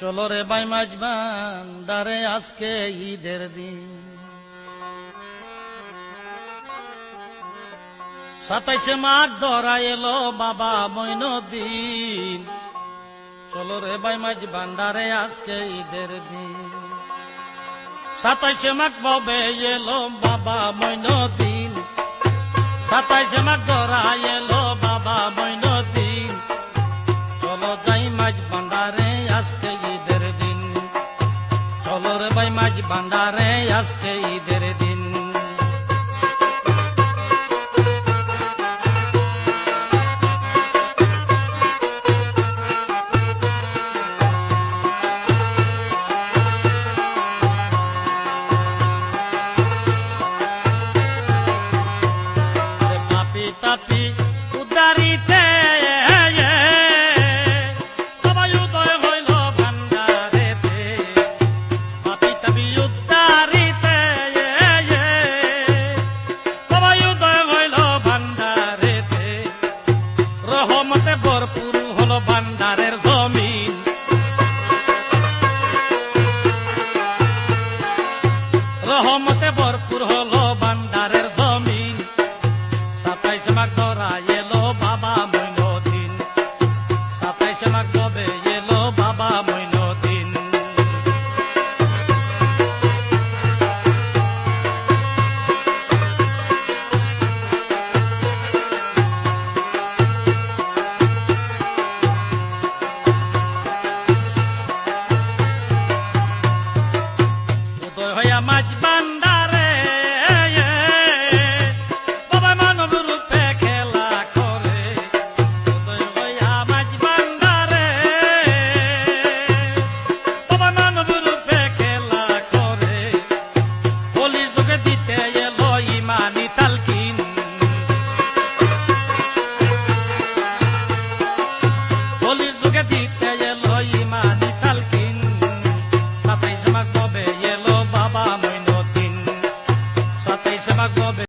চলো রে বাই মাঝবান, দারে আজকে ঈদের দিন। সাতাইশে মাঘ ধরা এলো বাবা মৈনদিন চলো রে বাই মাঝ ভান্ডারে আজকে ঈদের দিন। সাতাইশে মাঘ ববে এলো বাবা মৈনদিন সাতাইশে মাঘ জানে আজকে ঈদের দিন। Tapi রহমতে বরফ banda.